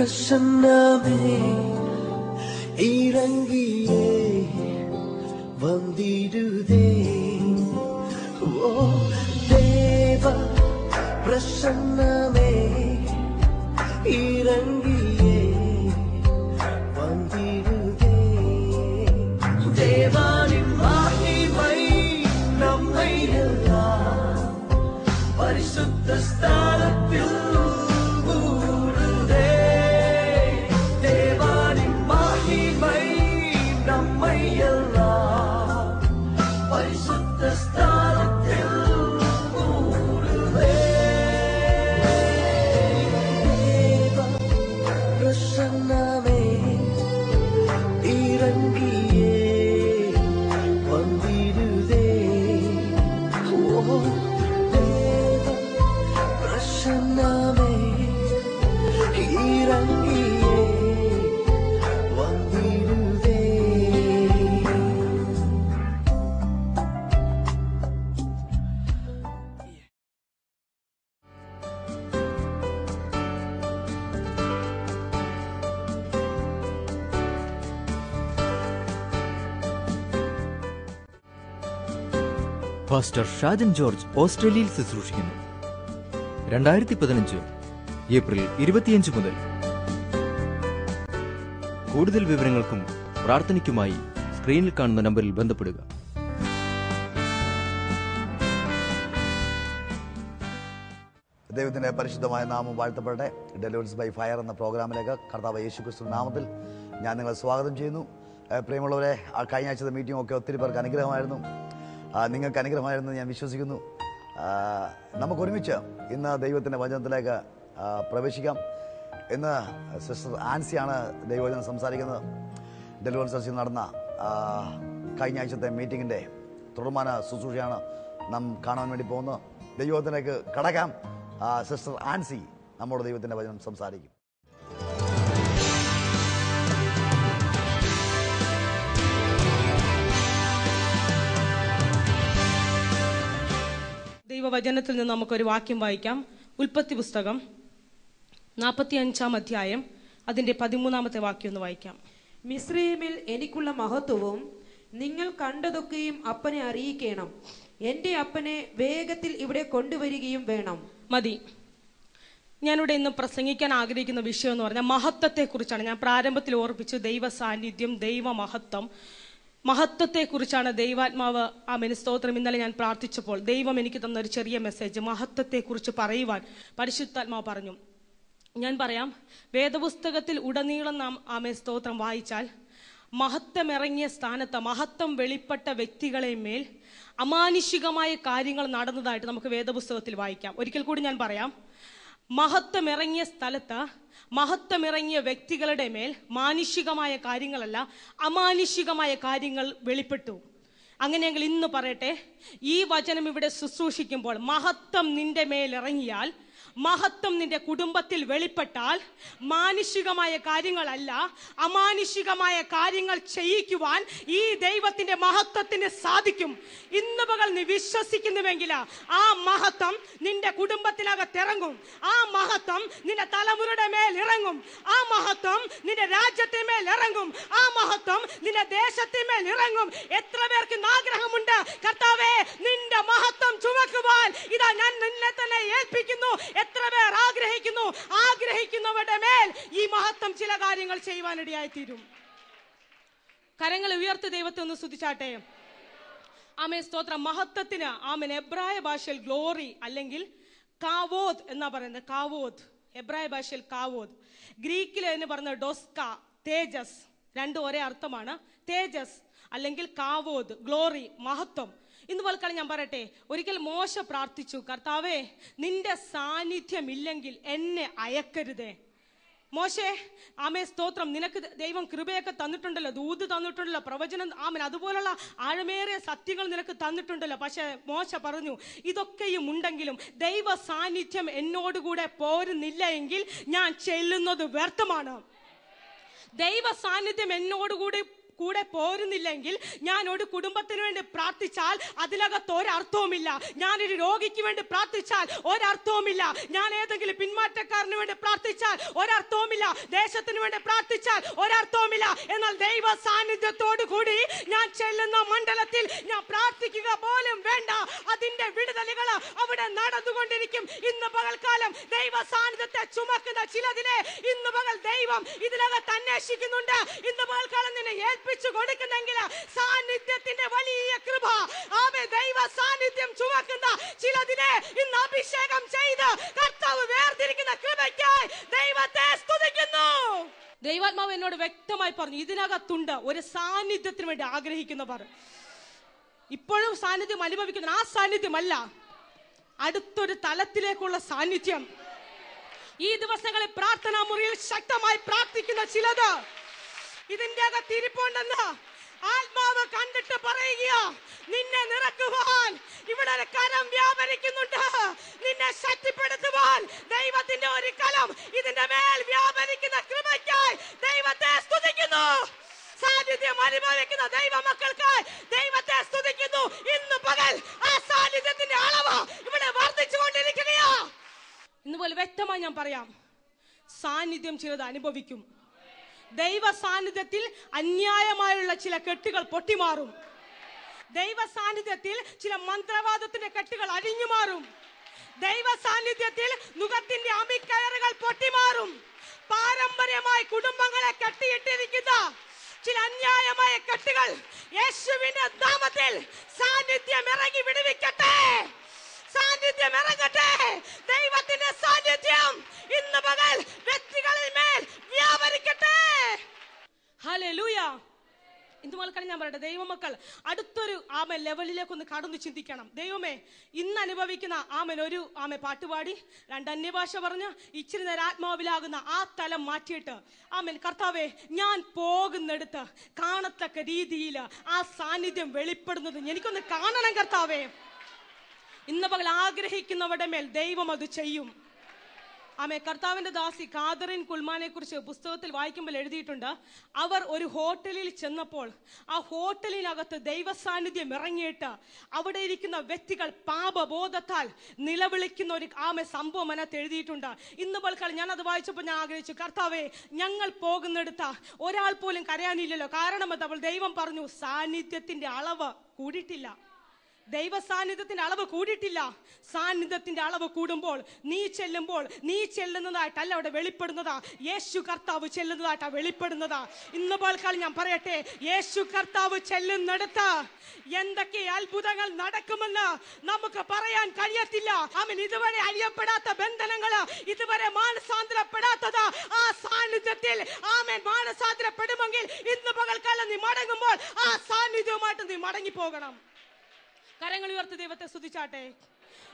歌声的美依然一 pastor Shajan George ഓസ്ട്രേലിയയിൽ ശുശ്രൂഷിക്കുന്നു. രണ്ടായിരത്തി പതിനഞ്ച് ഏപ്രിൽ ഇരുപത്തിയഞ്ച് മുതൽ. കൂടുതൽ വിവരങ്ങൾക്കും പ്രാർത്ഥനയ്ക്കുമായി സ്ക്രീനിൽ കാണുന്ന നമ്പറിൽ ബന്ധപ്പെടുക. ദൈവത്തിന്റെ പരിശുദ്ധമായ നാമം വാഴ്ത്തപ്പെടട്ടെ. ഡെലിവൻസ് ബൈ ഫയർ എന്ന പ്രോഗ്രാമിലേക്ക് കർത്താവ് യേശു ക്രിസ്തു നാമത്തിൽ ഞാൻ നിങ്ങളെ സ്വാഗതം ചെയ്യുന്നു. പ്രിയമുള്ളവരെ ആ കഴിഞ്ഞ ആഴ്ചത്തെ മീറ്റിംഗ് ഒക്കെ ഒത്തിരി പേർക്ക് അനുഗ്രഹമായിരുന്നു. നിങ്ങൾക്ക് അനുഗ്രഹമായിരുന്നു ഞാൻ വിശ്വസിക്കുന്നു. നമുക്ക് ഒരുമിച്ച് ഇന്ന് ദൈവത്തിന്റെ വചനത്തിലേക്ക് പ്രവേശിക്കാം. ഇന്ന് സിസ്റ്റർ ആൻസിയാണ് ദൈവവചനം സംസാരിക്കുന്നത്. ഡെലിവൻസ് ചർച്ചിൽ നടന്ന കഴിഞ്ഞ ആഴ്ചത്തെ മീറ്റിങ്ങിന്റെ തുടർമാന ശുശ്രൂഷയാണ് നാം കാണാൻ വേണ്ടി പോകുന്നത്. ദൈവത്തിലേക്ക് കടക്കാം. സിസ്റ്റർ ആൻസി നമ്മുടെ ദൈവത്തിന്റെ വചനം സംസാരിക്കും. ദൈവവചനത്തിൽ നിന്ന് നമുക്കൊരു വാക്യം വായിക്കാം. ഉൽപ്പത്തി പുസ്തകം നാൽപ്പത്തി അഞ്ചാം അധ്യായം അതിന്റെ പതിമൂന്നാമത്തെ വാക്യം ഒന്ന് വായിക്കാം. മിശ്രീമിൽ എനിക്കുള്ള മഹത്വവും നിങ്ങൾ കണ്ടതൊക്കെയും അപ്പനെ അറിയിക്കണം. എന്റെ അപ്പനെ വേഗത്തിൽ ഇവിടെ കൊണ്ടുവരികയും വേണം. മതി. ഞാനിവിടെ ഇന്ന് പ്രസംഗിക്കാൻ ആഗ്രഹിക്കുന്ന വിഷയം എന്ന് പറഞ്ഞാൽ മഹത്വത്തെക്കുറിച്ചാണ്. ഞാൻ പ്രാരംഭത്തിൽ ഓർപ്പിച്ചു ദൈവ സാന്നിധ്യം ദൈവ മഹത്വം മഹത്വത്തെക്കുറിച്ചാണ് ദൈവാത്മാവ്. ആ സ്തോത്രം. ഇന്നലെ ഞാൻ പ്രാർത്ഥിച്ചപ്പോൾ ദൈവം എനിക്ക് തന്ന ഒരു ചെറിയ മെസ്സേജ് മഹത്വത്തെക്കുറിച്ച് പറയുവാൻ പരിശുദ്ധാത്മാവ് പറഞ്ഞു. ഞാൻ പറയാം വേദപുസ്തകത്തിൽ ഉടനീളം നാം ആമേ സ്തോത്രം വായിച്ചാൽ മഹത്വമിറങ്ങിയ സ്ഥാനത്ത് മഹത്വം വെളിപ്പെട്ട വ്യക്തികളെ മേൽ അമാനുഷികമായ കാര്യങ്ങൾ നടന്നതായിട്ട് നമുക്ക് വേദപുസ്തകത്തിൽ വായിക്കാം. ഒരിക്കൽ കൂടി ഞാൻ പറയാം മഹത്വമിറങ്ങിയ സ്ഥലത്ത് മഹത്വമിറങ്ങിയ വ്യക്തികളുടെ മേൽ മാനുഷികമായ കാര്യങ്ങളല്ല അമാനുഷികമായ കാര്യങ്ങൾ വെളിപ്പെട്ടു. അങ്ങനെയെങ്കിൽ ഇന്ന് പറയട്ടെ ഈ വചനം ഇവിടെ ശുശ്രൂഷിക്കുമ്പോൾ മഹത്വം നിന്റെ മേൽ ഇറങ്ങിയാൽ മഹത്വം നിന്റെ കുടുംബത്തിൽ വെളിപ്പെട്ടാൽ മാനുഷികമായ കാര്യങ്ങളല്ല അമാനുഷികമായ കാര്യങ്ങൾ ചെയ്യിക്കുവാൻ ഈ ദൈവത്തിന്റെ മഹത്വത്തിന് സാധിക്കും. ഇന്ന് പകൽ നീ വിശ്വസിക്കുന്നുവെങ്കിൽ ആ മഹത്വം നിന്റെ കുടുംബത്തിനകത്തിറങ്ങും ആ മഹത്വം നിന്റെ തലമുറയുടെ മേൽ ഇറങ്ങും. ആ മഹത്വം നിന്റെ രാജ്യത്തെ മേൽ ഇറങ്ങും. ആ മഹത്വം നിന്റെ ദേശത്തെ മേൽ ഇറങ്ങും. എത്ര പേർക്ക് ആഗ്രഹമുണ്ട് കർത്താവേ നിന്റെ മഹത്വം ചുമക്കുവാൻ. ഇതാ ഞാൻ നിന്നെ തന്നെ ഏൽപ്പിക്കുന്നു എത്ര പേർ ആഗ്രഹിക്കുന്നു ആഗ്രഹിക്കുന്നവരുടെ മേൽ മഹത്വം ചില കാര്യങ്ങൾ ചെയ്യുവാനിടയായി തീരും കരങ്ങൾ ഉയർത്ത് ദൈവത്തെ ഒന്ന് സ്തുതിച്ചാട്ടെ. ആമേ സ്തോത്ര. മഹത്വത്തിന് ആമൻ. എബ്രായ ഭാഷയിൽ ഗ്ലോറി അല്ലെങ്കിൽ കാവോദ് എന്നാ പറയുന്നത്. കാവോദ്. എബ്രായ ഭാഷയിൽ കാവോദ്. ഗ്രീക്കിൽ എന്ന് പറഞ്ഞ ഡോസ്ക തേജസ്. രണ്ടും ഒരേ അർത്ഥമാണ്. തേജസ് അല്ലെങ്കിൽ കാവോദ് ഗ്ലോറി മഹത്വം. ഇന്ന് പോൽക്കാലം ഞാൻ പറയട്ടെ. ഒരിക്കൽ മോശ പ്രാർത്ഥിച്ചു. കർത്താവേ നിന്റെ സാന്നിധ്യമില്ലെങ്കിൽ എന്നെ അയക്കരുതേ. മോശേ ആമേ സ്തോത്രം. നിനക്ക് ദൈവം കൃപയൊക്കെ തന്നിട്ടുണ്ടല്ലോ. ദൂത് തന്നിട്ടുണ്ടല്ലോ. പ്രവചനം ആമൻ. അതുപോലുള്ള ആഴമേറിയ സത്യങ്ങൾ നിനക്ക് തന്നിട്ടുണ്ടല്ലോ. പക്ഷെ മോശ പറഞ്ഞു ഇതൊക്കെയും ഉണ്ടെങ്കിലും ദൈവ സാന്നിധ്യം എന്നോടുകൂടെ പോരുന്നില്ല എങ്കിൽ ഞാൻ ചെല്ലുന്നത് വ്യർത്ഥമാണ്. ദൈവ സാന്നിധ്യം എന്നോടുകൂടി കൂടെ പോരുന്നില്ലെങ്കിൽ ഞാൻ ഒരു കുടുംബത്തിന് വേണ്ടി പ്രാർത്ഥിച്ചാൽ അതിനകത്ത് ഒരർത്ഥവുമില്ല. ഞാനൊരു രോഗിക്ക് വേണ്ടി പ്രാർത്ഥിച്ചാൽ ഒരർത്ഥവുമില്ല. ഞാൻ ഏതെങ്കിലും പിന്മാറ്റക്കാരന് വേണ്ടി പ്രാർത്ഥിച്ചാൽ ഒരർത്ഥവുമില്ല. ദേശത്തിന് വേണ്ടി പ്രാർത്ഥിച്ചാൽ ഒരർത്ഥവുമില്ല. എന്നാൽ ദൈവ സാന്നിധ്യത്തോടു കൂടി ഞാൻ ചെല്ലുന്ന മണ്ഡലത്തിൽ ഞാൻ പ്രാർത്ഥിക്കുക പോലും വേണ്ട. അതിന്റെ വിടുതലുകൾ അവിടെ നടന്നുകൊണ്ടിരിക്കും. ഇന്ന് പകൽക്കാലം ദൈവ സാന്നിധ്യത്തെ ചുമക്കുന്ന ചിലതിനെ ഇന്ന് പകൽ ദൈവം ഇതിനകത്ത് അന്വേഷിക്കുന്നുണ്ട്. ഇന്ന് പകൽക്കാലം നിന്നെ ഏൽപ്പിച്ചു കൊടുക്കുന്നെങ്കിൽ സാന്നിധ്യത്തിന്റെ വലിയ കൃപ. ആമേ ദൈവ സാന്നിധ്യം ചുമക്കുന്ന ചിലതിനെ ഇന്ന് അഭിഷേകം ചെയ്ത് കർത്താവ് വേർതിരിക്കുന്ന കൃപയ്ക്കായി ദൈവത്തെ സ്തുതിക്കുന്നു. ദൈവാത്മാവ് എന്നോട് വ്യക്തമായി പറഞ്ഞു ഇതിനകത്തുണ്ട് ഒരു സാന്നിധ്യത്തിന് വേണ്ടി ആഗ്രഹിക്കുന്നവർ. ഇപ്പോഴും സാന്നിധ്യം അനുഭവിക്കുന്ന ആ സാന്നിധ്യമല്ല അടുത്തൊരു തലത്തിലേക്കുള്ള സാന്നിധ്യം. ഈ ദിവസങ്ങളിൽ പ്രാർത്ഥനാ മുറിയിൽ ശക്തമായി പ്രാർത്ഥിക്കുന്ന ചിലത് ഇതിന്റെ അകത്ത് ഇരിപ്പുണ്ടെന്ന്? ആത്മാവ് കണ്ടിട്ട് പറയുക നിന്നെ നിറക്കുവാൻ ഇവിടെ ഒരു കരം വ്യാപരിക്കുന്നുണ്ട്. നിന്നെ ശക്തിപ്പെടുത്തുവാൻ ദൈവത്തിന്റെ ഒരു കലം ഇതിന്റെ മേൽ വ്യാപരിക്കുന്ന കൃപയ്ക്കായി ദൈവത്തെ സ്തുതിക്കുന്നു. സാന്നിധ്യം അനുഭവിക്കുന്ന ദൈവ മക്കൾക്കായി ദൈവത്തെ സ്തുതിക്കുന്നു. ഇന്ന് പകൽ ആ സാന്നിധ്യത്തിന്റെ അളവ് ഇവിടെ വർദ്ധിച്ചുകൊണ്ടിരിക്കുകയാ. ഇന്ന് പോലെ വ്യക്തമായി ഞാൻ പറയാം സാന്നിധ്യം ചിലത് അനുഭവിക്കും. ദൈവ സാന്നിധ്യത്തിൽ അന്യായമായുള്ള ചില കെട്ടുകൾ പൊട്ടിമാറും. ദൈവ സാന്നിധ്യത്തിൽ ചില മന്ത്രവാദത്തിന്റെ കെട്ടുകൾ അഴിഞ്ഞു മാറും ദൈവ സാന്നിധ്യത്തിൽ നുഖത്തിന്റെ അമിക്കയറുകൾ പൊട്ടിമാറും. പാരമ്പര്യമായി കുടുംബങ്ങളെ കെട്ടിയിട്ടിരിക്കുന്ന ചില അന്യായമായ കെട്ടുകൾ യേശുവിന്റെ നാമത്തിൽ സാന്നിധ്യം ഇറങ്ങി വിടുവിക്കട്ടെ. സാന്നിധ്യം ഇറങ്ങട്ടെ. ദൈവത്തിന്റെ സാന്നിധ്യം ഇന്ന് പകൽ വ്യക്തികളിൽ മേൽ വ്യാപരിക്കട്ടെ. ഹല്ലേലൂയ ഇന്ന് മുതൽക്കാണ് ഞാൻ പറയട്ടെ ദൈവമക്കൾ അടുത്തൊരു ആമ ലെവലിലേക്ക് ഒന്ന് കടന്നു ചിന്തിക്കണം. ദൈവമേ ഇന്ന് അനുഭവിക്കുന്ന ആമൻ ഒരു ആമ പാട്ടുപാടി രണ്ട് അന്യഭാഷ പറഞ്ഞ് ഇച്ചിരി നേരം ആത്മാവിലാകുന്ന ആ തലം മാറ്റിയിട്ട് ആമൻ കർത്താവെ ഞാൻ പോകുന്നിടത്ത് കാണത്തക്ക രീതിയിൽ ആ സാന്നിധ്യം വെളിപ്പെടുന്നത് എനിക്കൊന്ന് കാണണം കർത്താവേ. ഇന്ന് പകൽ ആഗ്രഹിക്കുന്നവരുടെ മേൽ ദൈവം അത് ചെയ്യും. ആമേ കർത്താവിന്റെ ദാസി കാതറിൻ കുൽമാനെ കുറിച്ച് പുസ്തകത്തിൽ വായിക്കുമ്പോൾ എഴുതിയിട്ടുണ്ട് അവർ ഒരു ഹോട്ടലിൽ ചെന്നപ്പോൾ ആ ഹോട്ടലിനകത്ത് ദൈവസാന്നിധ്യം ഇറങ്ങിയിട്ട് അവിടെ ഇരിക്കുന്ന വ്യക്തികൾ പാപബോധത്താൽ നിലവിളിക്കുന്ന ഒരു ആമെ സംഭവം അതിനകത്ത് എഴുതിയിട്ടുണ്ട്. ഇന്ന് പോൽക്കാൾ ഞാൻ അത് വായിച്ചപ്പോൾ ഞാൻ ആഗ്രഹിച്ചു കർത്താവേ ഞങ്ങൾ പോകുന്നെടുത്ത ഒരാൾ പോലും കരയാനില്ലല്ലോ. കാരണം അത് അവൾ ദൈവം പറഞ്ഞു സാന്നിധ്യത്തിന്റെ അളവ് കൂടിയിട്ടില്ല. ദൈവ സാന്നിധ്യത്തിന്റെ അളവ് കൂടിയിട്ടില്ല. സാന്നിധ്യത്തിന്റെ അളവ് കൂടുമ്പോൾ നീ ചെല്ലുമ്പോൾ നീ ചെല്ലുന്നതായിട്ടല്ല അവിടെ വെളിപ്പെടുന്നതാ. യേശു കർത്താവ് ചെല്ലുന്നതായിട്ടാ വെളിപ്പെടുന്നതാ. ഇന്ന് പോൽക്കാലം ഞാൻ പറയട്ടെ യേശു കർത്താവ് ചെല്ലുന്നിടത്ത് എന്തൊക്കെ അത്ഭുതങ്ങൾ നടക്കുമെന്ന് നമുക്ക് പറയാൻ കഴിയത്തില്ല. അവൻ ഇതുവരെ അറിയപ്പെടാത്ത ബന്ധനങ്ങൾ ഇതുവരെ മാനസാന്തരപ്പെടാത്തത്. ആ സാന്നിധ്യത്തിൽ ആമൻ മാനസാന്തരപ്പെടുമെങ്കിൽ ഇന്ന് പകൽക്കാലം നീ മടങ്ങുമ്പോൾ ആ സാന്നിധ്യവുമായിട്ട് നീ മടങ്ങി പോകണം കരങ്ങൾ ഉയർത്തി ദൈവത്തെ സ്തുതിച്ചാട്ടെ.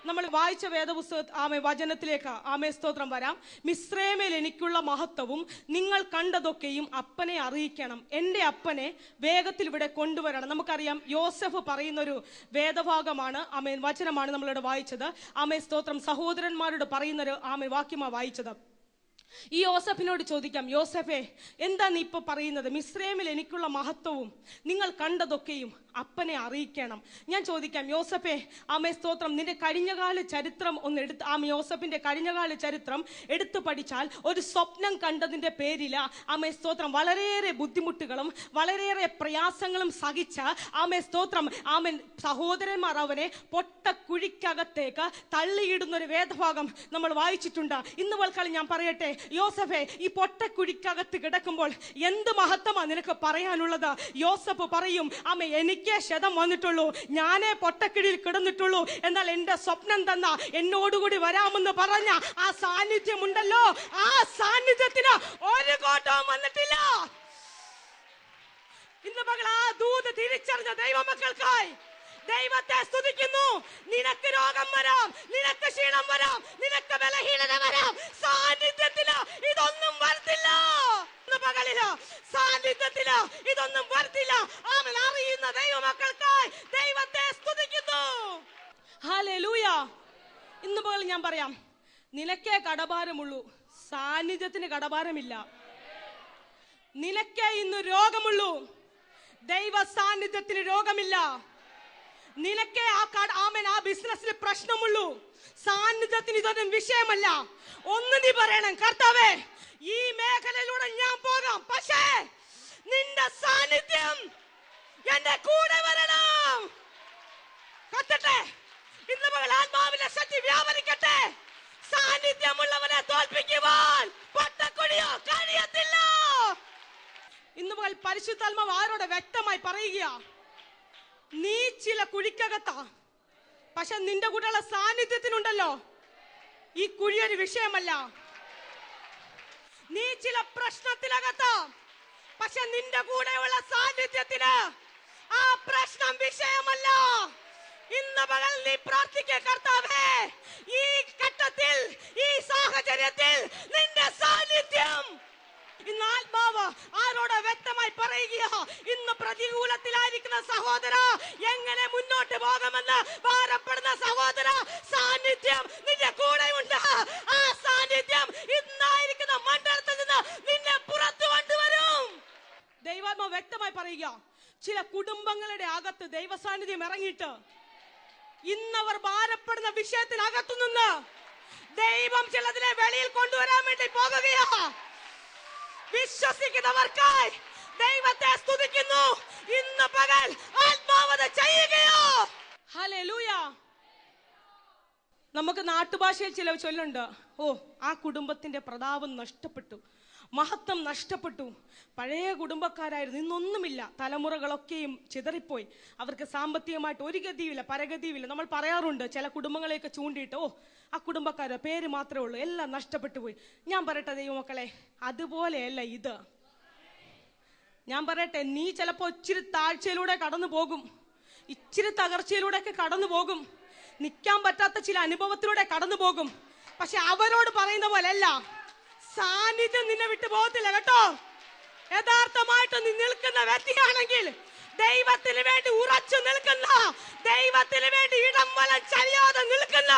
നമ്മൾ വായിച്ച വേദപുസ്തക ആമേ വചനത്തിലേക്ക് ആമേ സ്തോത്രം വരാം. മിശ്രേമേൽ എനിക്കുള്ള മഹത്വവും നിങ്ങൾ കണ്ടതൊക്കെയും അപ്പനെ അറിയിക്കണം. എന്റെ അപ്പനെ വേഗത്തിൽ ഇവിടെ കൊണ്ടുവരണം. നമുക്കറിയാം യോസഫ് പറയുന്നൊരു വേദഭാഗമാണ് ആമേൻ വചനമാണ് നമ്മളിവിടെ വായിച്ചത്. ആമേ സ്തോത്രം സഹോദരന്മാരോട് പറയുന്നൊരു ആമേ വാക്യമാണ് വായിച്ചത്. ഈ യോസഫിനോട് ചോദിക്കാം യോസഫേ എന്താ നീ ഇപ്പൊ പറയുന്നത്? മിശ്രേമിൽ എനിക്കുള്ള മഹത്വവും നിങ്ങൾ കണ്ടതൊക്കെയും അപ്പനെ അറിയിക്കണം. ഞാൻ ചോദിക്കാം യോസഫെ ആമേ സ്തോത്രം നിന്റെ കഴിഞ്ഞകാല ചരിത്രം ഒന്ന് എടുത്ത് ആ യോസഫിന്റെ കഴിഞ്ഞകാല ചരിത്രം എടുത്തു പഠിച്ചാൽ ഒരു സ്വപ്നം കണ്ടതിന്റെ പേരില ആമേ സ്തോത്രം വളരെയേറെ ബുദ്ധിമുട്ടുകളും വളരെയേറെ പ്രയാസങ്ങളും സഹിച്ച ആമേ സ്തോത്രം ആമൻ സഹോദരന്മാർ അവനെ പൊട്ടക്കുഴിക്കകത്തേക്ക് തള്ളിയിടുന്ന ഒരു വേദഭാഗം നമ്മൾ വായിച്ചിട്ടുണ്ട്. ഇന്ന് വൽക്കാലം ഞാൻ പറയട്ടെ യോസഫെ ഈ പൊട്ടക്കുഴിക്കകത്ത് കിടക്കുമ്പോൾ എന്ത് മഹത്വമാണ് നിനക്ക് പറയാനുള്ളത്? യോസഫ് പറയും ആമേ എനിക്ക് ശതം വന്നിട്ടുള്ളൂ. ഞാനേ പൊട്ടക്കിടിയിൽ കിടന്നിട്ടുള്ളൂ. എന്നാൽ എന്റെ സ്വപ്നം തന്ന എന്നോടുകൂടി വരാമെന്ന് പറഞ്ഞ ആ സാന്നിധ്യമുണ്ടല്ലോ. ആ സാന്നിധ്യത്തിന് ഒരു കോട്ടവും വന്നിട്ടില്ല. ഇന്ന് മകൾ ആ ദൂത് തിരിച്ചറിഞ്ഞ ദൈവമക്കൾക്കായി ദൈവത്തെ സ്തുതിക്കുന്നു. നിനക്ക് രോഗം വരാം. നിനക്ക് ക്ഷീണം വരാം. നിനക്ക് ബലഹീനത വരാം. സാന്നിധ്യത്തിൽ ഇതൊന്നും വരത്തില്ല. പകലിൽ സാന്നിധ്യത്തിൽ ഇതൊന്നും വരത്തില്ല. അവൻ അറിയുന്ന ദൈവമക്കൾക്കായി ദൈവത്തെ സ്തുതിക്കുന്നു. ഹാലൂയ ഇന്ന് പകൽ ഞാൻ പറയാം. നിനക്കേ കടഭാരമുള്ളൂ. സാന്നിധ്യത്തിന് കടഭാരമില്ല. നിനക്കേ ഇന്ന് രോഗമുള്ളൂ. ദൈവ സാന്നിധ്യത്തിന് രോഗമില്ല. നിനക്കേ ആ കട ആമൻ ആ ബിസിനസ്സിൽ പ്രശ്നമുള്ളൂ. സാന്നിധ്യത്തിന് ഇതൊന്നും വിഷയമല്ല. ഒന്ന് നീ പറയണം കർത്താവേ ഈ മേഖലയിലൂടെ ഞാൻ പോകാം. പക്ഷേ നിന്റെ സാന്നിധ്യം എന്റെ കൂടെ വരണം. കത്തട്ടെ? ഇന്ന് മകൾ ആത്മാവിലെ ശക്തി വ്യാപരിക്കട്ടെ. സാന്നിധ്യമുള്ളവനെ തോൽപ്പിക്കുവാൻ പട്ടക്കൊടിയോ കഴിയത്തില്ല. ഇന്ന് മകൾ പരിശുദ്ധാത്മാവ് ആരോടെ വ്യക്തമായി പറയുക നീ ചില കുഴിക്കകത്താ. പക്ഷെ നിന്റെ കൂടെയുള്ള സാന്നിധ്യത്തിനുണ്ടല്ലോ. ഈ കുഴി ഒരു വിഷയമല്ല. നീ ചില പ്രശ്നത്തിനകത്താ. പക്ഷെ നിന്റെ കൂടെയുള്ള സാന്നിധ്യത്തിന് ആ പ്രശ്നം വിഷയമല്ല. ഇന്ന് പകൽ നീ പ്രാർത്ഥിക്കേ കർത്താവേ. ഈ ഘട്ടത്തിൽ ഈ സാഹചര്യത്തിൽ നിന്റെ സാന്നിധ്യം ഇന്ന് ആത്മാവ് ആരോട് വ്യക്തമായി പറയുക ഇന്ന് പ്രതികൂലത്തിലായിരിക്കുന്ന സഹോദര എങ്ങനെ മുന്നോട്ട് പോകുമെന്ന് ഭാരപ്പെടുന്ന സഹോദര സാന്നിധ്യം നിന്റെ കൂടെ ഉണ്ട് ആ സാന്നിധ്യം ഇന്നായിരിക്കുന്ന മണ്ഡലത്തിൽ നിന്ന് നിന്നെ പുറത്തു കൊണ്ടുവരും. ദൈവാത്മ വ്യക്തമായി പറയുക ചില കുടുംബങ്ങളുടെ അകത്ത് ദൈവ സാന്നിധ്യം ഇറങ്ങിയിട്ട് ഇന്നവർ ഭാരപ്പെടുന്ന വിഷയത്തിനകത്തു നിന്ന് ദൈവം ചിലതിനെ വെളിയിൽ കൊണ്ടുവരാൻ വേണ്ടി പോകുകയാ. വിശ്വസിക്കുന്നവർക്കായി ദൈവത്തെ സ്തുതിക്കുന്നു. ഇന്ന് പകൽ ആത്മാവത ചെയ്യുകയോ? ഹല്ലേലൂയ. നമുക്ക് നാട്ടുഭാഷയിൽ ചില ചൊല്ലുണ്ട് ഓ ആ കുടുംബത്തിന്റെ പ്രതാപം നഷ്ടപ്പെട്ടു. മഹത്വം നഷ്ടപ്പെട്ടു. പഴയ കുടുംബക്കാരായിരുന്നു. ഇന്നൊന്നുമില്ല. തലമുറകളൊക്കെയും ചിതറിപ്പോയി. അവർക്ക് സാമ്പത്തികമായിട്ട് ഒരു ഗതിയുമില്ല പരഗതിയുമില്ല. നമ്മൾ പറയാറുണ്ട് ചില കുടുംബങ്ങളെയൊക്കെ ചൂണ്ടിയിട്ട് ഓ ആ കുടുംബക്കാരോ പേര് മാത്രമേ ഉള്ളൂ. എല്ലാം നഷ്ടപ്പെട്ടു പോയി. ഞാൻ പറയട്ടെ ദൈവമക്കളെ? അതുപോലെയല്ല ഇത്. ഞാൻ പറയട്ടെ നീ ചിലപ്പോ ഇച്ചിരി താഴ്ചയിലൂടെ കടന്നു പോകും. ഇച്ചിരി തകർച്ചയിലൂടെയൊക്കെ കടന്നു പോകും. നിൽക്കാൻ പറ്റാത്ത ചില അനുഭവത്തിലൂടെ കടന്നു പോകും. പക്ഷെ അവരോട് പറയുന്ന പോലെ അല്ല സാന്നിധ്യം നിന്നെ വിട്ടു പോകത്തില്ല കേട്ടോ. യഥാർത്ഥമായിട്ട് നീ നിൽക്കുന്ന വ്യക്തിയാണെങ്കിൽ ദൈവത്തിന് വേണ്ടി ഉറച്ചു നിൽക്കുന്ന ദൈവത്തിന് വേണ്ടി ഇടം വലം ചലിയാതെ നിൽക്കുന്ന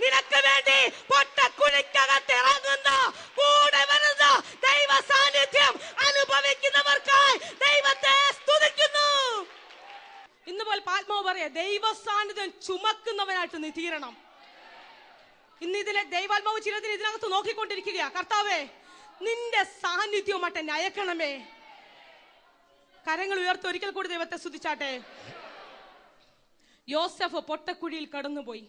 നിനക്ക് വേണ്ടി പൊട്ടക്കുഴിക്കകത്ത് ഇറങ്ങുന്ന കൂടെ വരുന്ന ദൈവ സാന്നിധ്യം അനുഭവിക്കുന്നവർക്കായി ദൈവത്തെ സ്തുതിക്കുന്നു. ഇന്ന് പോലെ ആത്മാവ് പറയാ ദൈവ സാന്നിധ്യം ചുമക്കുന്നവനായിട്ട് നീ തീരണം. ഇന്ന് ഇതിലെ ദൈവാത്മാവ് ചിലതിന് ഇതിനകത്ത് നോക്കിക്കൊണ്ടിരിക്കുക കർത്താവേ നിന്റെ സാന്നിധ്യവുമായിട്ട് എന്നെ അയക്കണമേ. കരങ്ങൾ ഉയർത്തി ഒരിക്കൽ കൂടി ദൈവത്തെ സ്തുതിച്ചാട്ടെ. യോസഫ് പൊട്ടക്കുഴിയിൽ കടന്നുപോയി.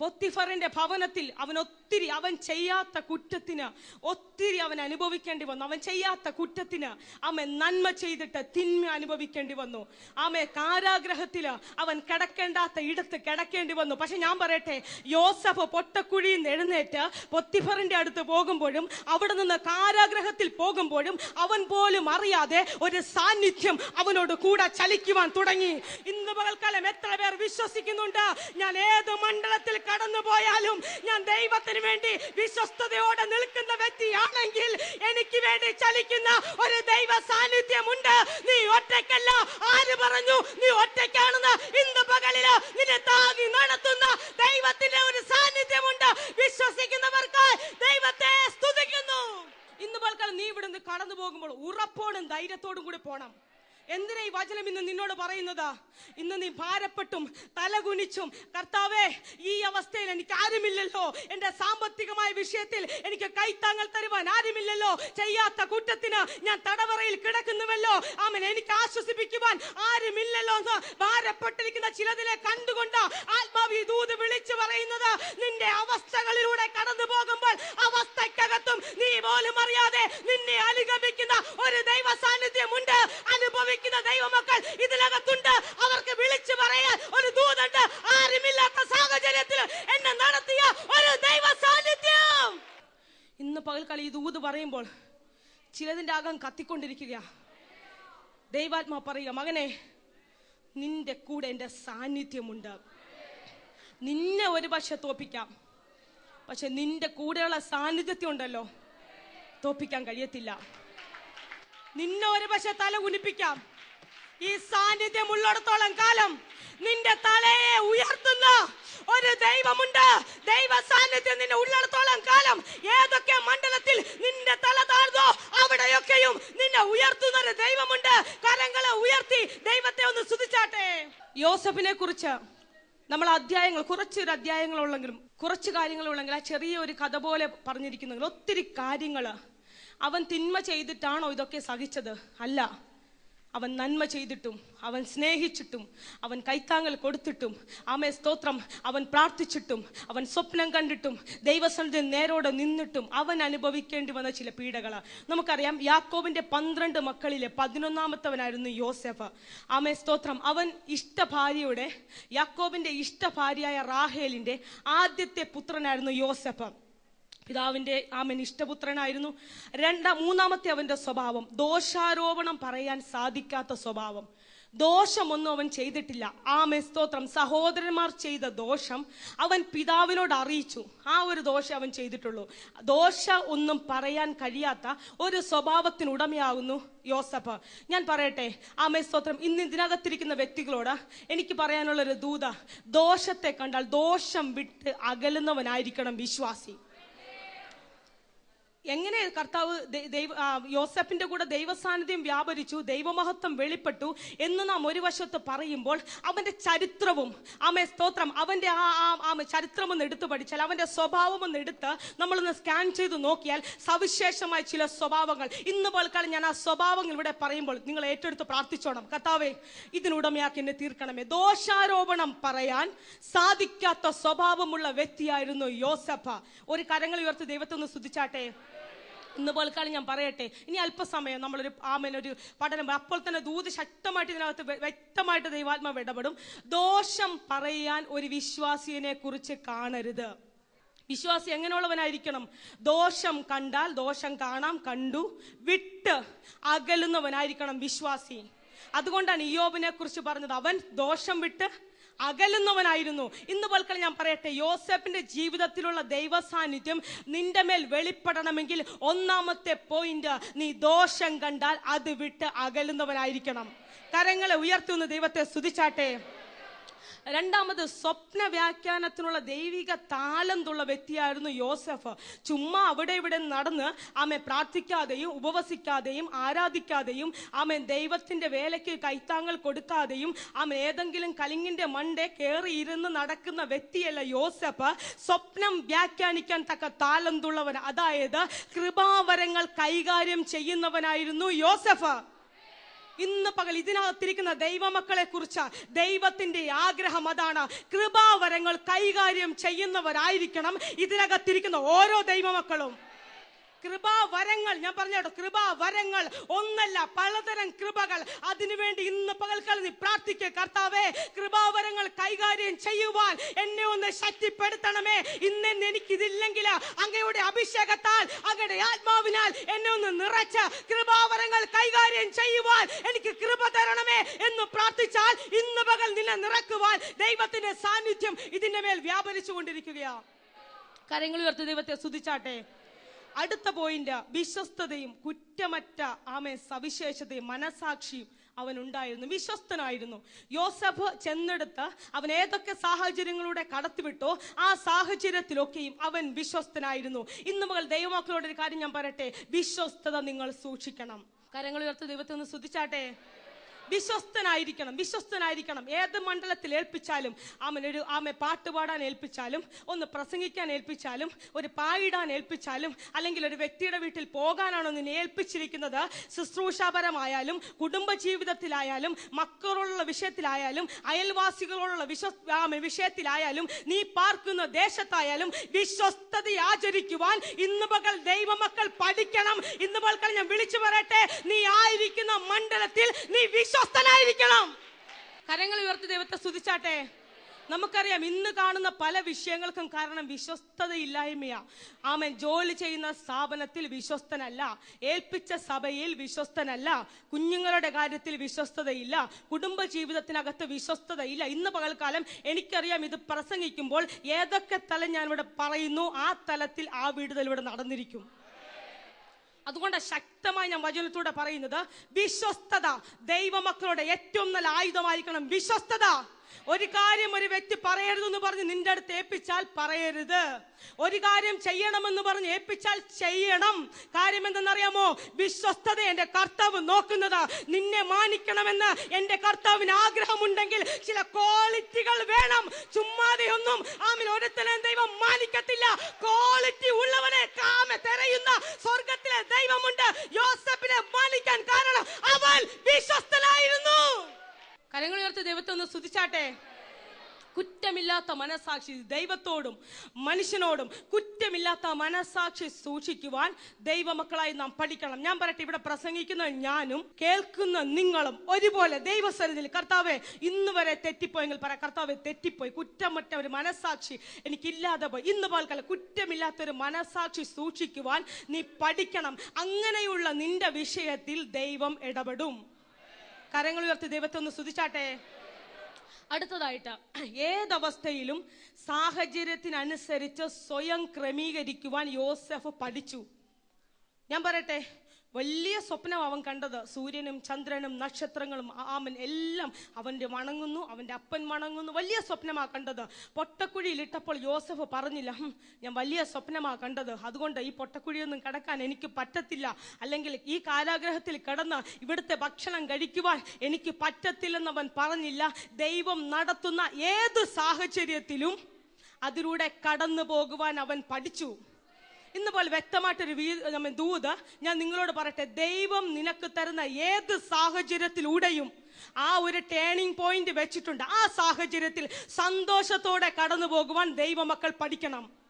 പൊത്തിഫറിന്റെ ഭവനത്തിൽ അവൻ ഒത്തിരി അവൻ ചെയ്യാത്ത കുറ്റത്തിന് ഒത്തിരി അവൻ അനുഭവിക്കേണ്ടി വന്നു. അവൻ ചെയ്യാത്ത കുറ്റത്തിന് അവൻ നന്മ ചെയ്തിട്ട് തിന്മ അനുഭവിക്കേണ്ടി വന്നു. ആമേ കാരാഗ്രഹത്തിൽ അവൻ കിടക്കേണ്ടാത്ത ഇടത്ത് കിടക്കേണ്ടി വന്നു. പക്ഷെ ഞാൻ പറയട്ടെ യോസഫ് പൊട്ടക്കുഴിയിൽ നിന്ന് എഴുന്നേറ്റ് പൊത്തിഫറിന്റെ അടുത്ത് പോകുമ്പോഴും അവിടെ നിന്ന് കാരാഗ്രഹത്തിൽ പോകുമ്പോഴും അവൻ പോലും അറിയാതെ ഒരു സാന്നിധ്യം അവനോട് കൂടെ ചലിക്കുവാൻ തുടങ്ങി. ഇന്ന് പകൽക്കാലം എത്ര പേർ വിശ്വസിക്കുന്നുണ്ട്? ഞാൻ ഏത് മണ്ഡലത്തിൽ കടന്നു പോയാലും ഞാൻ ദൈവത്തിന് വേണ്ടി വിശ്വസ്തയോടെ നിൽക്കുന്ന വ്യക്തിയാണെങ്കിൽ എനിക്ക് വേണ്ടി ചലിക്കുന്ന ഒരു ദൈവ സാന്നിധ്യമുണ്ട്. നീ ഒറ്റയ്ക്കല്ല. ആര് പറഞ്ഞു നീ ഒറ്റയ്ക്കാണെന്ന് ഇന്ന് പകലിൽ നിന്നെ താങ്ങി നടത്തുന്ന ദൈവത്തിന്റെ ഒരു സാന്നിധ്യമുണ്ട്. വിശ്വസിക്കുന്നവർക്ക് ദൈവത്തെ സ്തുതിക്കുന്നു. ഇന്ന് പൽക്കാലം നീ ഇവിടുന്ന് കടന്നു പോകുമ്പോൾ ഉറപ്പോടും ധൈര്യത്തോടും കൂടി പോണം. എന്തിനാ ഈ വചനം ഇന്ന് നിന്നോട് പറയുന്നത്? ഇന്ന് നീ ഭാരപ്പെട്ടും തലകുനിച്ചും കർത്താവേ ഈ അവസ്ഥയിൽ എനിക്ക് ആരുമില്ലല്ലോ. എന്റെ സാമ്പത്തികമായ വിഷയത്തിൽ എനിക്ക് കൈത്താങ്ങൾ തരുവാൻ ആരുമില്ലല്ലോ. ചെയ്യാത്ത കുറ്റത്തിന് ഞാൻ തടവറയിൽ കിടക്കുന്നുവല്ലോ. അവൻ എനിക്ക് ആശ്വസിപ്പിക്കുവാൻ ആരുമില്ലല്ലോ എന്ന് ഭാരപ്പെട്ടിരിക്കുന്ന ചിലതിനെ കണ്ടുകൊണ്ട് ആത്മാവിദൂത് വിളിച്ചു പറയുന്നത് നിന്റെ അവസ്ഥകളിലൂടെ കടന്നു പോകുമ്പോൾ അവസ്ഥക്കകത്തും നീ പോലും അറിയാതെ നിന്നെ അനുഗമിക്കുന്ന ഒരു ദൈവ സാന്നിധ്യമുണ്ട് അനുഭവിക്കുന്ന ദൈവമക്കൾ ഇതിനകത്തുണ്ട് അവർക്ക് വിളിച്ചു പറയാൻ ഒരു ദൂതുണ്ട് ആരുമില്ലാത്ത സാഹചര്യത്തിൽ എന്നെ നടത്തിയ ഒരു ദൈവ സാന്നിധ്യം ഇന്ന് പകൽക്കാലം ഈ ദൂത് പറയുമ്പോൾ അകം കത്തിക്കൊണ്ടിരിക്കുക ദൈവാത്മാ പറയുക മകനെ നിന്റെ കൂടെ എന്റെ സാന്നിധ്യമുണ്ട്. നിന്നെ ഒരു പക്ഷെ തോപ്പിക്കാം. പക്ഷെ നിന്റെ കൂടെയുള്ള സാന്നിധ്യത്തെ ഉണ്ടല്ലോ തോപ്പിക്കാൻ കഴിയത്തില്ല. നിന്നെ ഒരു പക്ഷെ തല കുനിപ്പിക്കാം ഈ സാന്നിധ്യം ഉള്ളിടത്തോളം കാലം നിന്റെ തലയെ ഉയർത്തുന്ന ഒരു ദൈവമുണ്ട്. ദൈവ സാന്നിധ്യം നിന്റെ ഉള്ളിടത്തോളം കാലം ഏതൊക്കെ മണ്ഡലത്തിൽ നിന്റെ തല താഴ്ന്നോ അവിടെയൊക്കെയും നിന്നെ ഉയർത്തുന്ന ഒരു ദൈവമുണ്ട്. കരങ്ങളെ ഉയർത്തി ദൈവത്തെ ഒന്ന് സ്തുതിച്ചാട്ടെ. യോസഫിനെ കുറിച്ച് നമ്മൾ അധ്യായങ്ങൾ കുറച്ചൊരു അധ്യായങ്ങളുള്ളെങ്കിലും കുറച്ച് കാര്യങ്ങളുള്ളെങ്കിൽ ആ ചെറിയ ഒരു കഥ പോലെ പറഞ്ഞിരിക്കുന്നെങ്കിൽ ഒത്തിരി കാര്യങ്ങൾ അവൻ തിന്മ ചെയ്തിട്ടാണോ ഇതൊക്കെ സഹിച്ചത്? അല്ല. അവൻ നന്മ ചെയ്തിട്ടും അവൻ സ്നേഹിച്ചിട്ടും അവൻ കൈത്താങ്ങൽ കൊടുത്തിട്ടും ആമേ സ്തോത്രം അവൻ പ്രാർത്ഥിച്ചിട്ടും അവൻ സ്വപ്നം കണ്ടിട്ടും ദൈവസന്നിധി നേരോടെ നിന്നിട്ടും അവൻ അനുഭവിക്കേണ്ടി വന്ന ചില പീഡകളാണ് നമുക്കറിയാം യാക്കോബിന്റെ പന്ത്രണ്ട് മക്കളിലെ പതിനൊന്നാമത്തവനായിരുന്നു യോസെഫ്. ആമേ സ്തോത്രം അവൻ ഇഷ്ടഭാര്യയുടെ യാക്കോബിന്റെ ഇഷ്ടഭാര്യയായ റാഹേലിന്റെ ആദ്യത്തെ പുത്രനായിരുന്നു യോസെഫ്. പിതാവിന്റെ ആമൻ ഇഷ്ടപുത്രനായിരുന്നു. രണ്ടാം മൂന്നാമത്തെ അവന്റെ സ്വഭാവം ദോഷാരോപണം പറയാൻ സാധിക്കാത്ത സ്വഭാവം. ദോഷമൊന്നും അവൻ ചെയ്തിട്ടില്ല. ആമേ സ്തോത്രം. സഹോദരന്മാർ ചെയ്ത ദോഷം അവൻ പിതാവിനോട് അറിയിച്ചു. ആ ഒരു ദോഷം അവൻ ചെയ്തിട്ടുള്ളൂ. ദോഷ ഒന്നും പറയാൻ കഴിയാത്ത ഒരു സ്വഭാവത്തിന് സ്വഭാവത്തിനുടമയാകുന്നു യോസഫ്. ഞാൻ പറയട്ടെ ആമേ സ്തോത്രം. ഇന്ന് ഇതിനകത്തിരിക്കുന്ന വ്യക്തികളോട് എനിക്ക് പറയാനുള്ള ഒരു ദൂത ദോഷത്തെ കണ്ടാൽ ദോഷം വിട്ട് അകലുന്നവനായിരിക്കണം വിശ്വാസി. എങ്ങനെ കർത്താവ് ദൈവ യോസഫിന്റെ കൂടെ ദൈവസാന്നിധ്യം വ്യാപരിച്ചു ദൈവമഹത്വം വെളിപ്പെട്ടു എന്ന് നാം ഒരു വശത്ത് പറയുമ്പോൾ അവന്റെ ചരിത്രവും ആമേ സ്തോത്രം അവന്റെ ആ ആ- ആ ചരിത്രം ഒന്ന് എടുത്തു പഠിച്ചാൽ അവന്റെ സ്വഭാവം ഒന്ന് എടുത്ത് നമ്മളൊന്ന് സ്കാൻ ചെയ്ത് നോക്കിയാൽ സവിശേഷമായ ചില സ്വഭാവങ്ങൾ. ഇന്ന് പോൽക്കാലം ഞാൻ ആ സ്വഭാവങ്ങൾ ഇവിടെ പറയുമ്പോൾ നിങ്ങൾ ഏറ്റെടുത്ത് പ്രാർത്ഥിച്ചോണം. കർത്താവേ ഇതിനുടമയാക്കി എന്നെ തീർക്കണമേ. ദോഷാരോപണം പറയാൻ സാധിക്കാത്ത സ്വഭാവമുള്ള വ്യക്തിയായിരുന്നു യോസഫ. ഒരു കരങ്ങൾ ഉയർത്തി ദൈവത്തെ ഒന്ന് സ്തുതിച്ചാട്ടെ. ഇന്ന് പോൽക്കാലം ഞാൻ പറയട്ടെ. ഇനി അല്പസമയം നമ്മളൊരു ആമൻ ഒരു പഠനം അപ്പോൾ തന്നെ ദൂത് ശക്തമായിട്ട് ഇതിനകത്ത് വ്യക്തമായിട്ട് ദൈവാത്മാവ് ഇടപെടും. ദോഷം പറയാൻ ഒരു വിശ്വാസിയെ കുറിച്ച് കാണരുത്. വിശ്വാസി എങ്ങനെയുള്ളവനായിരിക്കണം? ദോഷം കണ്ടാൽ ദോഷം കാണാം കണ്ടു വിട്ട് അകലുന്നവനായിരിക്കണം വിശ്വാസി. അതുകൊണ്ടാണ് ഇയോബിനെ കുറിച്ച് പറഞ്ഞത്. അവൻ ദോഷം വിട്ട് അകലുന്നവനായിരുന്നു. ഇന്ന് പൽക്കൽ ഞാൻ പറയട്ടെ യോസഫിന്റെ ജീവിതത്തിലുള്ള ദൈവ സാന്നിധ്യം നിന്റെ മേൽ വെളിപ്പെടണമെങ്കിൽ ഒന്നാമത്തെ പോയിന്റ് നീ ദോഷം കണ്ടാൽ അത് വിട്ട് അകലുന്നവനായിരിക്കണം. കരങ്ങളെ ഉയർത്തുന്ന ദൈവത്തെ സ്തുതിച്ചാട്ടെ. രണ്ടാമത് സ്വപ്ന വ്യാഖ്യാനത്തിനുള്ള ദൈവിക താലന്തുള്ള വ്യക്തിയായിരുന്നു യോസഫ്. ചുമ്മാ അവിടെ ഇവിടെ നടന്ന് ആമെ പ്രാർത്ഥിക്കാതെയും ഉപവസിക്കാതെയും ആരാധിക്കാതെയും ആമെ ദൈവത്തിന്റെ വേലയ്ക്ക് കൈത്താങ്ങൾ കൊടുക്കാതെയും ആമ ഏതെങ്കിലും കലിങ്ങിന്റെ മണ്ടേ കയറി ഇരുന്ന് നടക്കുന്ന വ്യക്തിയല്ല യോസഫ്. സ്വപ്നം വ്യാഖ്യാനിക്കാൻ തക്ക താലന്തുള്ളവൻ. അതായത് കൃപാവരങ്ങൾ കൈകാര്യം ചെയ്യുന്നവനായിരുന്നു യോസഫ്. ഇന്ന് പകൽ ഇതിനകത്തിരിക്കുന്ന ദൈവമക്കളെ കുറിച്ച് ദൈവത്തിന്റെ ആഗ്രഹം അതാണ്. കൃപാവരങ്ങൾ കൈകാര്യം ചെയ്യുന്നവരായിരിക്കണം ഇതിനകത്തിരിക്കുന്ന ഓരോ ദൈവമക്കളും. കൃപാവരങ്ങൾ ഞാൻ പറഞ്ഞോ കൃപാവരങ്ങൾ ഒന്നല്ല പലതരം കൃപകൾ. അതിനുവേണ്ടി ഇന്ന് പകൽക്കാലം നീ പ്രാർത്ഥിക്കുക കർത്താവേ കൃപാവരങ്ങൾ കൈകാര്യം ചെയ്യുവാൻ എന്നെ ഒന്ന് ശക്തിപ്പെടുത്തണമേ. ഇന്ന് എനിക്കിതില്ലെങ്കിൽ അങ്ങയുടെ അഭിഷേകത്താൽ അങ്ങയുടെ ആത്മാവിനാൽ എന്നെ ഒന്ന് നിറച്ച് കൃപാവരങ്ങൾ കൈകാര്യം ചെയ്യുവാൻ എനിക്ക് കൃപ തരണമേ എന്ന് പ്രാർത്ഥിച്ചാൽ ഇന്ന് പകൽ നിന്നെ നിറക്കുവാൻ ദൈവത്തിന്റെ സാന്നിധ്യം ഇതിന്റെ മേൽ വ്യാപരിച്ചു കൊണ്ടിരിക്കുകയാ കരങ്ങൾ ഉയർത്തി ദൈവത്തെ സ്തുതിച്ചാട്ടെ. അടുത്ത പോയിന്റ് വിശ്വസ്തതയും കുറ്റമറ്റ ആമേ സവിശേഷതയും മനസാക്ഷിയും അവൻ ഉണ്ടായിരുന്നു വിശ്വസ്തനായിരുന്നു. യോസഫ് ചെന്നെടുത്ത് അവൻ ഏതൊക്കെ സാഹചര്യങ്ങളിലൂടെ കടത്തിവിട്ടോ ആ സാഹചര്യത്തിലൊക്കെയും അവൻ വിശ്വസ്തനായിരുന്നു. ഇന്ന് മുതൽ ദൈവമക്കളോട് ഒരു കാര്യം ഞാൻ പറയട്ടെ വിശ്വസ്തത നിങ്ങൾ സൂക്ഷിക്കണം. കരങ്ങൾ ഉയർത്ത് ദൈവത്തിൽ നിന്ന് സ്തുതിച്ചാട്ടെ? വിശ്വസ്തനായിരിക്കണം വിശ്വസ്തനായിരിക്കണം. ഏത് മണ്ഡലത്തിൽ ഏൽപ്പിച്ചാലും അവനൊരു ആമെ പാട്ട് പാടാൻ ഏൽപ്പിച്ചാലും ഒന്ന് പ്രസംഗിക്കാൻ ഏൽപ്പിച്ചാലും ഒരു പായിടാൻ ഏൽപ്പിച്ചാലും അല്ലെങ്കിൽ ഒരു വ്യക്തിയുടെ വീട്ടിൽ പോകാനാണോ നിന്നെ ഏൽപ്പിച്ചിരിക്കുന്നത്. ശുശ്രൂഷാപരമായാലും കുടുംബജീവിതത്തിലായാലും മക്കളോടുള്ള വിഷയത്തിലായാലും അയൽവാസികളോടുള്ള വിശ്വ ആമെ വിഷയത്തിലായാലും നീ പാർക്കുന്ന ദേശത്തായാലും വിശ്വസ്തത ആചരിക്കുവാൻ ഇന്ന് പകൽ ദൈവമക്കൾ പഠിക്കണം. ഇന്ന് പകൽ ഞാൻ വിളിച്ചു പറയട്ടെ നീ ആയിരിക്കുന്ന മണ്ഡലത്തിൽ നീ വിശ്വസ്തനായിരിക്കണം. കരങ്ങൾ ഉയർത്തി ദൈവത്തെ സ്തുതിച്ചാട്ടെ. നമുക്കറിയാം ഇന്ന് കാണുന്ന പല വിഷയങ്ങൾക്കും കാരണം വിശ്വസ്തതയില്ലായ്മയാ. ആമൻ. ജോലി ചെയ്യുന്ന സ്ഥാപനത്തിൽ വിശ്വസ്തനല്ല. ഏൽപ്പിച്ച സഭയിൽ വിശ്വസ്തനല്ല. കുഞ്ഞുങ്ങളുടെ കാര്യത്തിൽ വിശ്വസ്തതയില്ല. കുടുംബ ജീവിതത്തിനകത്ത് വിശ്വസ്തതയില്ല. ഇന്ന് പകൽക്കാലം എനിക്കറിയാം ഇത് പ്രസംഗിക്കുമ്പോൾ ഏതൊക്കെ തലം ഞാനിവിടെ പറയുന്നു ആ തലത്തിൽ ആ വീടുതൽ ഇവിടെ നടന്നിരിക്കും. അതുകൊണ്ട് ശക്തമായി ഞാൻ വചനത്തിലൂടെ പറയുന്നത് വിശ്വസ്തത ദൈവമക്കളുടെ ഏറ്റവും നല്ല ആയുധമായിരിക്കണം. വിശ്വസ്തത. ഒരു കാര്യം ഒരു വ്യക്തി പറയരുതെന്ന് പറഞ്ഞ് നിന്റെ അടുത്ത് ഏൽപ്പിച്ചാൽ പറയരുത്. ഒരു കാര്യം ചെയ്യണമെന്ന് പറഞ്ഞ് ഏൽപ്പിച്ചാൽ ചെയ്യണം. കാര്യം എന്തെന്നറിയാമോ? വിശ്വസ്തത എന്റെ കർത്താവ് നോക്കുന്നത് നിന്നെ മാനിക്കണമെന്ന് എന്റെ കർത്താവിന് ആഗ്രഹമുണ്ടെങ്കിൽ ചില ക്വാളിറ്റികൾ വേണം. ചുമ്മാതെയൊന്നും ആമിൽ ഒരുത്തനെ ദൈവം മാനിക്കത്തില്ല ക്വാളിറ്റി ഉള്ളവനെ കാമ തെരയുന്ന സ്വർഗത്തിലെ ദൈവമുണ്ട് യോസഫിനെ മാനിക്കാൻ കാരണം അവൻ വിശ്വസ്തനായിരുന്നു കരങ്ങൾ ഉയർത്തി ദൈവത്തെ ഒന്ന് സ്തുതിച്ചാട്ടെ കുറ്റമില്ലാത്ത മനസാക്ഷി ദൈവത്തോടും മനുഷ്യനോടും കുറ്റമില്ലാത്ത മനസാക്ഷി സൂക്ഷിക്കുവാൻ ദൈവമക്കളായി നാം പഠിക്കണം. ഞാൻ പറയട്ടെ ഇവിടെ പ്രസംഗിക്കുന്ന ഞാനും കേൾക്കുന്ന നിങ്ങളും ഒരുപോലെ ദൈവസന്നിധിയിൽ കർത്താവെ ഇന്ന് വരെ തെറ്റിപ്പോയെങ്കിൽ പറ കർത്താവെ തെറ്റിപ്പോയി. കുറ്റമറ്റ ഒരു മനസാക്ഷി എനിക്കില്ലാതെ പോയി. ഇന്ന് പോൽക്കല്ല കുറ്റമില്ലാത്ത ഒരു മനസാക്ഷി സൂക്ഷിക്കുവാൻ നീ പഠിക്കണം. അങ്ങനെയുള്ള നിന്റെ വിഷയത്തിൽ ദൈവം ഇടപെടും. കരങ്ങൾ ഉയർത്തി ദൈവത്തെ ഒന്ന് സ്തുതിച്ചാട്ടെ. അടുത്തതായിട്ട്. ഏതവസ്ഥയിലും സാഹചര്യത്തിനനുസരിച്ച് സ്വയം ക്രമീകരിക്കുവാൻ യോസഫ് പഠിച്ചു. ഞാൻ പറയട്ടെ വലിയ സ്വപ്നം അവൻ കണ്ടത്. സൂര്യനും ചന്ദ്രനും നക്ഷത്രങ്ങളും ആമൻ എല്ലാം അവന്റെ വണങ്ങുന്നു അവന്റെ അപ്പൻ വണങ്ങുന്നു. വലിയ സ്വപ്നമാ കണ്ടത്. പൊട്ടക്കുഴിയിലിട്ടപ്പോൾ യോസഫ് പറഞ്ഞില്ല ഞാൻ വലിയ സ്വപ്നമാ കണ്ടത്. അതുകൊണ്ട് ഈ പൊട്ടക്കുഴിയൊന്നും കടക്കാൻ എനിക്ക് പറ്റത്തില്ല. അല്ലെങ്കിൽ ഈ കാലാഗ്രഹത്തിൽ കിടന്ന് ഇവിടുത്തെ ഭക്ഷണം കഴിക്കുവാൻ എനിക്ക് പറ്റത്തില്ലെന്ന് അവൻ പറഞ്ഞില്ല. ദൈവം നടത്തുന്ന ഏത് സാഹചര്യത്തിലും അതിലൂടെ കടന്നു പോകുവാൻ അവൻ പഠിച്ചു. ഇന്ന് പോലെ വ്യക്തമായിട്ടൊരു വീ- ദൂത് ഞാൻ നിങ്ങളോട് പറയട്ടെ ദൈവം നിനക്ക് തരുന്ന ഏത് സാഹചര്യത്തിലൂടെയും ആ ഒരു ടേണിംഗ് പോയിന്റ് വെച്ചിട്ടുണ്ട്. ആ സാഹചര്യത്തിൽ സന്തോഷത്തോടെ കടന്നു പോകുവാൻ ദൈവമക്കൾ പഠിക്കണം.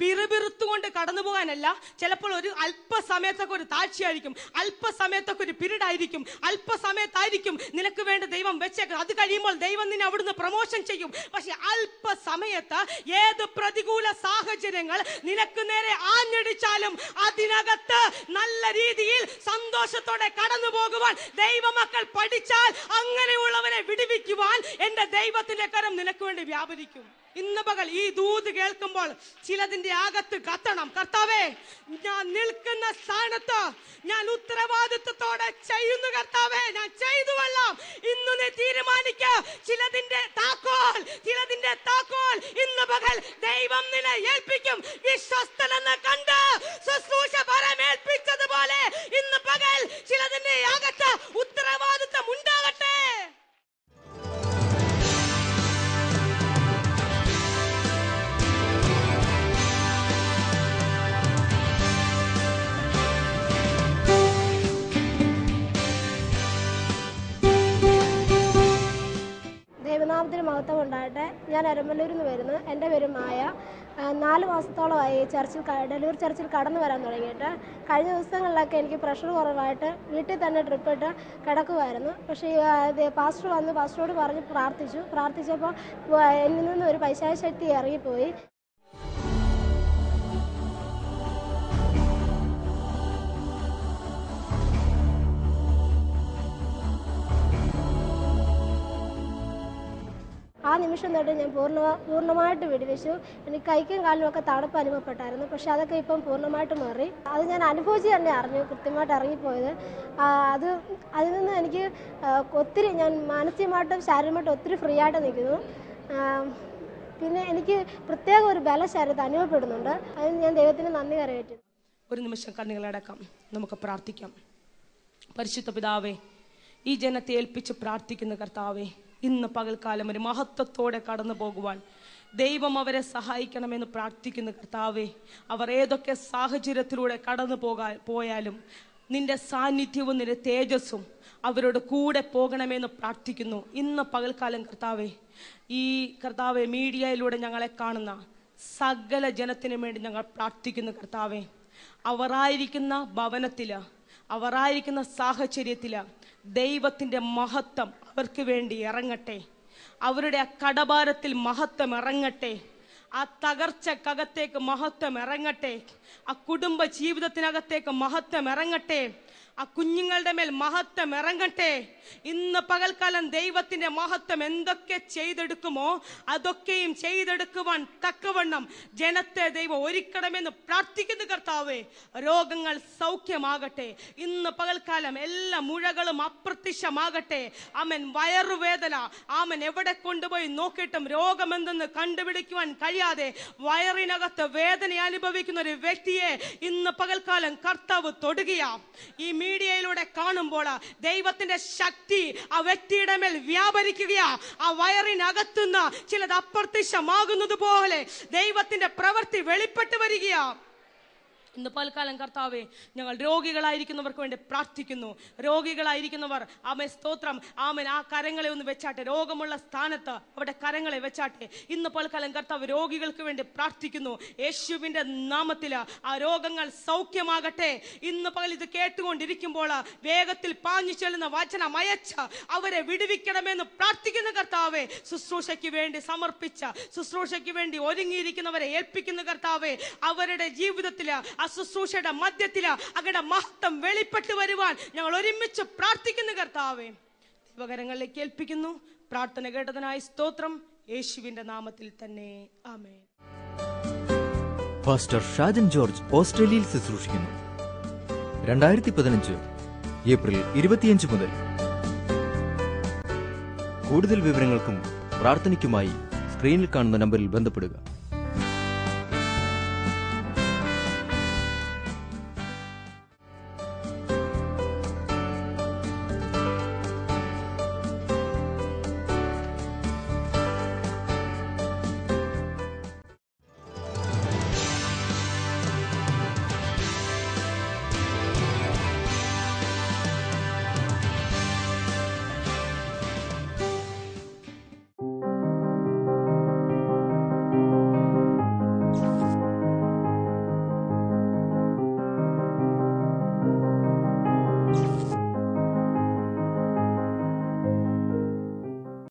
പിറുപിറുത്തുകൊണ്ട് കടന്നു പോകാനല്ല ചിലപ്പോൾ ഒരു അല്പസമയത്തൊക്കെ ഒരു താഴ്ചയായിരിക്കും അല്പസമയത്തൊക്കെ ഒരു പിരീഡായിരിക്കും അല്പസമയത്തായിരിക്കും നിനക്ക് വേണ്ട ദൈവം വെച്ചേക്കുന്നത്. അത് കഴിയുമ്പോൾ ദൈവം നിന്നെ അവിടുന്ന് പ്രൊമോഷൻ ചെയ്യും. പക്ഷെ അല്പസമയത്ത് ഏത് പ്രതികൂല സാഹചര്യങ്ങൾ നിനക്ക് നേരെ ആഞ്ഞടിച്ചാലും അതിനകത്ത് നല്ല രീതിയിൽ സന്തോഷത്തോടെ കടന്നു പോകുവാൻ ദൈവമക്കൾ പഠിച്ചാൽ അങ്ങനെയുള്ളവനെ വിടുവിക്കുവാൻ എന്റെ ദൈവത്തിന്റെ കരം നിനക്ക് വേണ്ടി വ്യാപരിക്കും. ഇന്ന് പകൽ ഈ ദൂത് കേൾക്കുമ്പോൾ ചിലതിന്റെ അകത്ത് കത്തണം. കർത്താവേ ഞാൻ നിൽക്കുന്ന സ്ഥാനത്ത് ഞാൻ ഉത്തരവാദിത്വത്തോടെ ചെയ്യുന്നു കർത്താവേ. ഞാൻ ചെയ്തു വല്ലാം ഇന്ന് നീ തീരുമാനിക്ക. ചിലതിന്റെ താക്കോൽ ചിലതിന്റെ താക്കോൽ ഇന്ന് പകൽ ദൈവം നിന്നെ ഏൽപ്പിക്കും. വിശ്വസ്തനെന്ന് കണ്ട് ശുശ്രൂഷ പരമേൽപ്പിച്ചതുപോലെ ഇന്ന് പകൽ ചിലതിന്റെ അകത്ത് ഉത്തരവാദിത്വം ഉണ്ടാകട്ടെ. ദൈവനാമത്തിന് ഉണ്ടായിട്ട് ഞാൻ എരമല്ലൂരിൽ നിന്ന് വരുന്നു. എന്റെ പേര് മായ. നാല് മാസത്തോളമായി ചർച്ചിൽ ഡെലിവറി ചർച്ചിൽ കടന്നു വരാൻ തുടങ്ങിയിട്ട്. കഴിഞ്ഞ ദിവസങ്ങളിലൊക്കെ എനിക്ക് പ്രഷർ കുറവായിട്ട് വീട്ടിൽ തന്നെ ട്രിപ്പ് ഇട്ട് കിടക്കുമായിരുന്നു പക്ഷേ പാസ്റ്റർ വന്ന് പാസ്റ്ററോട് പറഞ്ഞ് പ്രാർത്ഥിച്ചു. പ്രാർത്ഥിച്ചപ്പോൾ എന്നിൽ നിന്ന് ഒരു പൈശാശക്തി ഇറങ്ങിപ്പോയി. ആ നിമിഷം തൊട്ട് ഞാൻ പൂർണ പൂർണമായിട്ട് വിടുവിച്ചു. എനിക്ക് കൈക്കും കാലിനും ഒക്കെ തണുപ്പ് അനുഭവപ്പെട്ടായിരുന്നു. പക്ഷെ അതൊക്കെ ഇപ്പം പൂർണമായിട്ട് മാറി. അത് ഞാൻ അനുഭവിച്ച് തന്നെ അറിഞ്ഞു. കൃത്യമായിട്ട് ഇറങ്ങിപ്പോയത്. അത് അതിൽ നിന്ന് എനിക്ക് ഒത്തിരി ഞാൻ മാനസികമായിട്ടും ശാരീരികമായിട്ടും ഒത്തിരി ഫ്രീ ആയിട്ട് നിൽക്കുന്നു. പിന്നെ എനിക്ക് പ്രത്യേക ഒരു ബല ശരീരത്തെ അനുഭവപ്പെടുന്നുണ്ട്. അതിന് ഞാൻ ദൈവത്തിന് നന്ദി കരയറ്റുന്നു ഒരു നിമിഷം കണ്ണുകളടക്കാം നമുക്ക് പ്രാർത്ഥിക്കാം. പരിശുദ്ധ പിതാവേ ഈ ജനത്തെ ഏൽപ്പിച്ച് പ്രാർത്ഥിക്കുന്ന കർത്താവേ ഇന്ന് പകൽക്കാലം ഒരു മഹത്വത്തോടെ കടന്നു പോകുവാൻ ദൈവം അവരെ സഹായിക്കണമെന്ന് പ്രാർത്ഥിക്കുന്നു കർത്താവേ. അവർ ഏതൊക്കെ സാഹചര്യത്തിലൂടെ കടന്നു പോകാൻ പോയാലും നിന്റെ സാന്നിധ്യവും നിന്റെ തേജസ്സും അവരോട് കൂടെ പോകണമെന്ന് പ്രാർത്ഥിക്കുന്നു. ഇന്ന് പകൽക്കാലം കർത്താവേ ഈ കർത്താവെ മീഡിയയിലൂടെ ഞങ്ങളെ കാണുന്ന സകല ജനത്തിനും വേണ്ടി ഞങ്ങൾ പ്രാർത്ഥിക്കുന്നു കർത്താവേ. അവരായിരിക്കുന്ന ഭവനത്തിൽ അവരായിരിക്കുന്ന സാഹചര്യത്തിൽ ദൈവത്തിന്റെ മഹത്വം അവർക്ക് വേണ്ടി ഇറങ്ങട്ടെ. അവരുടെ ആ കടഭാരത്തിൽ മഹത്വം ഇറങ്ങട്ടെ. ആ തകർച്ചക്കകത്തേക്ക് മഹത്വം ഇറങ്ങട്ടെ. ആ കുടുംബ ജീവിതത്തിനകത്തേക്ക് മഹത്വം ഇറങ്ങട്ടെ. ആ കുഞ്ഞുങ്ങളുടെ മേൽ മഹത്വം ഇറങ്ങട്ടെ. ഇന്ന് പകൽക്കാലം ദൈവത്തിന്റെ മഹത്വം എന്തൊക്കെ ചെയ്തെടുക്കുമോ അതൊക്കെയും ചെയ്തെടുക്കുവാൻ തക്കവണ്ണം ജനത്തെ ദൈവം ഒരുക്കണമെന്ന് പ്രാർത്ഥിക്കുന്നു കർത്താവേ. രോഗങ്ങൾ സൗഖ്യമാകട്ടെ. ഇന്ന് പകൽക്കാലം എല്ലാ മുഴകളും അപ്രത്യക്ഷമാകട്ടെ. അവൻ വയറുവേദന. ആമൻ. എവിടെ കൊണ്ടുപോയി നോക്കിയിട്ടും രോഗമെന്തെന്ന് കണ്ടുപിടിക്കുവാൻ കഴിയാതെ വയറിനകത്ത് വേദന അനുഭവിക്കുന്ന ഒരു വ്യക്തിയെ ഇന്ന് പകൽക്കാലം കർത്താവ് തൊടുകയാ. ഈ മീഡിയയിലൂടെ കാണുമ്പോൾ ദൈവത്തിന്റെ ശക്തി ആ വ്യക്തിയുടെ മേൽ വ്യാപരിക്കുകയാ. ആ വയറിനകത്തുനിന്ന് ചിലത് അപ്രത്യക്ഷമാകുന്നത് പോലെ ദൈവത്തിന്റെ പ്രവൃത്തി വെളിപ്പെട്ടു വരികയാ. ഇന്ന് പൽക്കാലം കർത്താവെ ഞങ്ങൾ രോഗികളായിരിക്കുന്നവർക്ക് വേണ്ടി പ്രാർത്ഥിക്കുന്നു. രോഗികളായിരിക്കുന്നവർ ആമേ സ്തോത്രം ആമൻ ആ കരങ്ങളെ ഒന്ന് വെച്ചാട്ടെ രോഗമുള്ള സ്ഥാനത്ത് അവിടെ കരങ്ങളെ വെച്ചാട്ടെ. ഇന്ന് പൽക്കാലം കർത്താവ് രോഗികൾക്ക് വേണ്ടി പ്രാർത്ഥിക്കുന്നു. യേശുവിന്റെ നാമത്തിൽ ആ രോഗങ്ങൾ സൗഖ്യമാകട്ടെ. ഇന്ന് പകൽ ഇത് കേട്ടുകൊണ്ടിരിക്കുമ്പോൾ വേഗത്തിൽ പാഞ്ഞു ചെല്ലുന്ന വചനം അയച്ച അവരെ വിടുവിക്കണമെന്ന് പ്രാർത്ഥിക്കുന്ന കർത്താവെ ശുശ്രൂഷയ്ക്ക് വേണ്ടി സമർപ്പിച്ച ശുശ്രൂഷയ്ക്ക് വേണ്ടി ഒരുങ്ങിയിരിക്കുന്നവരെ ഏൽപ്പിക്കുന്ന കർത്താവെ അവരുടെ ജീവിതത്തിൽ ആ ശുശ്രൂഷയുടെ മധ്യത്തിൽ അവരുടെ മഹത്വം വെളിപ്പെട്ട് വരുവാൻ ഞങ്ങൾ ഒരുമിച്ച് പ്രാർത്ഥിക്കുന്നു കർത്താവേ. ദൈവകരങ്ങളിലേക്ക് ഏൽപ്പിക്കുന്നു പ്രാർത്ഥന കേട്ടതിനായി സ്തോത്രം. യേശുവിന്റെ നാമത്തിൽ തന്നെ. ആമേ പാസ്റ്റർ ഷാജൻ ജോർജ് ഓസ്ട്രേലിയയിൽ ശുശ്രൂഷിക്കുന്നു. രണ്ടായിരത്തി പതിനഞ്ച് ഏപ്രിൽ ഇരുപത്തിയഞ്ച് മുതൽ. കൂടുതൽ വിവരങ്ങൾക്കും പ്രാർത്ഥനയ്ക്കുമായി സ്ക്രീനിൽ കാണുന്ന നമ്പറിൽ ബന്ധപ്പെടുക.